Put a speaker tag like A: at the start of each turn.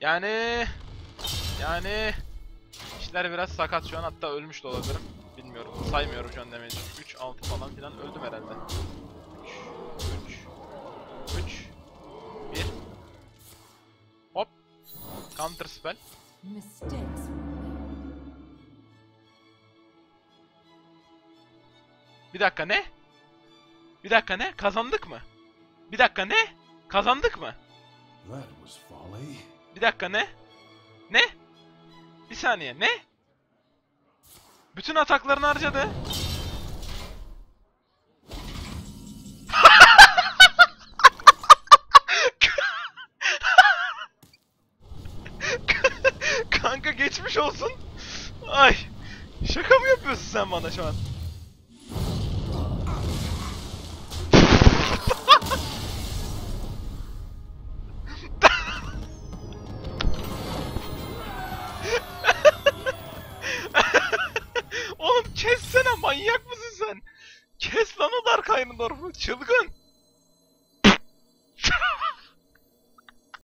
A: Yani yani işler biraz sakat şu an hatta ölmüş de olabilirim. Bilmiyorum. Saymıyorum şu an demeyi. 3 6 falan filan öldüm herhalde. 3 3 3 1 Hop. Counter spell.
B: Mistakes.
A: Bir dakika ne? Bir dakika ne? Kazandık mı? Bir dakika ne? Kazandık mı?
C: That was folly.
A: Bir dakika ne? Ne? Bir saniye ne? Bütün ataklarını harcadı. Kanka geçmiş olsun. Ay. Şaka mı yapıyorsun sen bana şu an? Manyak mısın sen? Kes lan o Dark Iron Dwarf'u çılgın.